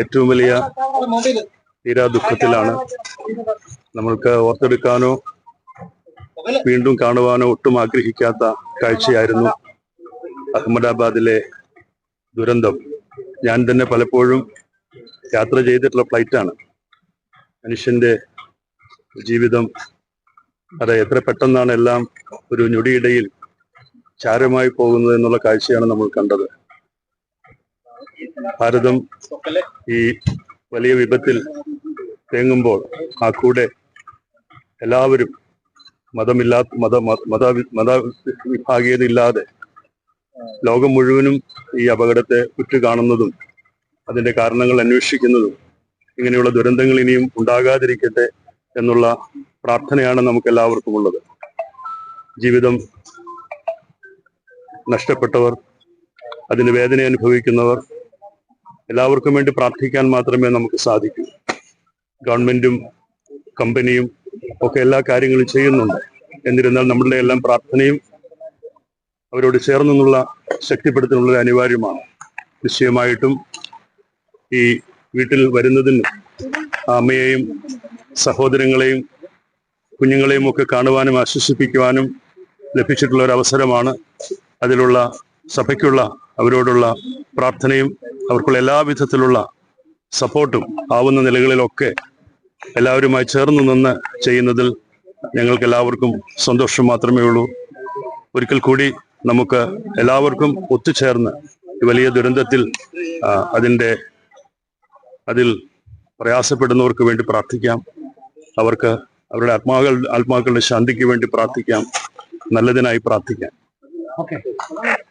ഏറ്റവും വലിയ തീരാ ദുഃഖത്തിലാണ് നമ്മൾക്ക് ഓർത്തെടുക്കാനോ വീണ്ടും കാണുവാനോ ഒട്ടും ആഗ്രഹിക്കാത്ത കാഴ്ചയായിരുന്നു അഹമ്മദാബാദിലെ ദുരന്തം. ഞാൻ തന്നെ പലപ്പോഴും യാത്ര ചെയ്തിട്ടുള്ള ഫ്ലൈറ്റാണ്. മനുഷ്യന്റെ ജീവിതം അത് എത്ര പെട്ടെന്നാണ് എല്ലാം ഒരു ഞൊടിയിടയിൽ ചാരമായി പോകുന്നത് എന്നുള്ള കാഴ്ചയാണ് നമ്മൾ കണ്ടത്. ഭാരതം ഈ വലിയ വിപത്തിൽ തേങ്ങുമ്പോൾ ആ കൂടെ എല്ലാവരും മതമില്ലാത്ത മത മത- മത വിഭാഗീയതയില്ലാതെ ലോകം മുഴുവനും ഈ അപകടത്തെ ഉറ്റുകാണുന്നതും അതിന്റെ കാരണങ്ങൾ അന്വേഷിക്കുന്നതും ഇങ്ങനെയുള്ള ദുരന്തങ്ങൾ ഇനിയും ഉണ്ടാകാതിരിക്കട്ടെ എന്നുള്ള പ്രാർത്ഥനയാണ് നമുക്ക് എല്ലാവർക്കും ഉള്ളത്. ജീവിതം നഷ്ടപ്പെട്ടവർ അതിന് വേദന അനുഭവിക്കുന്നവർ എല്ലാവർക്കും വേണ്ടി പ്രാർത്ഥിക്കാൻ മാത്രമേ നമുക്ക് സാധിക്കൂ. ഗവൺമെന്റും കമ്പനിയും ഒക്കെ എല്ലാ കാര്യങ്ങളും ചെയ്യുന്നുണ്ട്. എന്നിരുന്നാൽ നമ്മളുടെ എല്ലാം പ്രാർത്ഥനയും അവരോട് ചേർന്നുള്ള ശക്തിപ്പെടുത്തലുള്ളത് അനിവാര്യമാണ്. നിശ്ചയമായിട്ടും ഈ വീട്ടിൽ വരുന്നതിന് അമ്മയെയും സഹോദരങ്ങളെയും കുഞ്ഞുങ്ങളെയും ഒക്കെ കാണുവാനും ആശ്വസിപ്പിക്കുവാനും ലഭിച്ചിട്ടുള്ള ഒരു അവസരമാണ് അതിലുള്ള സഭയ്ക്കുള്ള അവരോടുള്ള പ്രാർത്ഥനയും അവർക്കുള്ള എല്ലാവിധത്തിലുള്ള സപ്പോർട്ടും ആവുന്ന നിലകളിലൊക്കെ എല്ലാവരുമായി ചേർന്ന് നിന്ന് ചെയ്യുന്നതിൽ ഞങ്ങൾക്ക് എല്ലാവർക്കും സന്തോഷം മാത്രമേ ഉള്ളൂ. ഒരിക്കൽ കൂടി നമുക്ക് എല്ലാവർക്കും ഒത്തുചേർന്ന് വലിയ ദുരന്തത്തിൽ അതിന്റെ അതിൽ പ്രയാസപ്പെടുന്നവർക്ക് വേണ്ടി പ്രാർത്ഥിക്കാം. അവർക്ക് അവരുടെ ആത്മാക്കൾ ആത്മാക്കളുടെ ശാന്തിക്ക് വേണ്ടി പ്രാർത്ഥിക്കാം. നല്ലതിനായി പ്രാർത്ഥിക്കാം.